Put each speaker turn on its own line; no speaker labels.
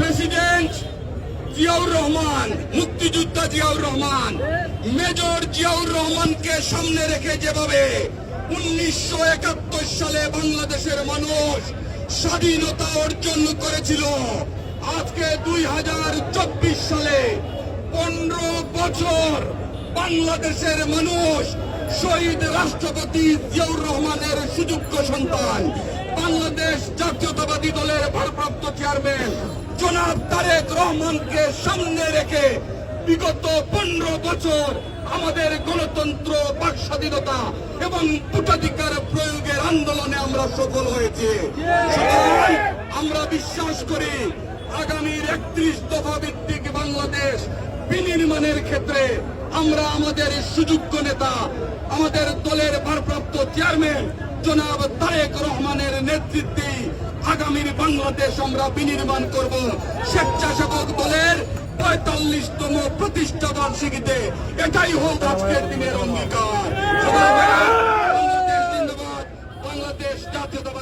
President Ziaur Rahman মুক্তিযোদ্ধা Ziaur Rahman major Ziaur রহমানকে সামনে রেখে যেভাবে উনিশশো একাত্তর সালে বাংলাদেশের মানুষ স্বাধীনতা অর্জন করেছিল, আজকে দুই হাজার চব্বিশ সালে পনেরো বছর বাংলাদেশের মানুষ শহীদ রাষ্ট্রপতি জিয়াউর রহমানের সুযোগ্য সন্তান, বাংলাদেশ জাতীয়তাবাদী দলের ভারপ্রাপ্ত চেয়ারম্যান জনাব তারেক রহমানকে সামনে রেখে বিগত পনেরো বছর আমাদের গণতন্ত্র বাক স্বাধীনতা এবং ভোটাধিকার প্রয়োগের আন্দোলনে আমরা সফল হয়েছি। আমরা বিশ্বাস করি আগামীর একত্রিশ দফা ভিত্তিক বাংলাদেশ বিনির্মাণের ক্ষেত্রে আমরা আমাদের সুযোগ্য নেতা, আমাদের দলের ভারপ্রাপ্ত চেয়ারম্যান জনাব তারেক রহমানের নেতৃত্বে আগামীর বাংলাদেশ আমরা বিনির্মাণ করব। স্বেচ্ছাসেবক দলের পঁয়তাল্লিশতম প্রতিষ্ঠা বার্ষিকীতে এটাই হোক আজকের দিনের অঙ্গীকার। বাংলাদেশ জিন্দাবাদ জাতীয়তাবাদ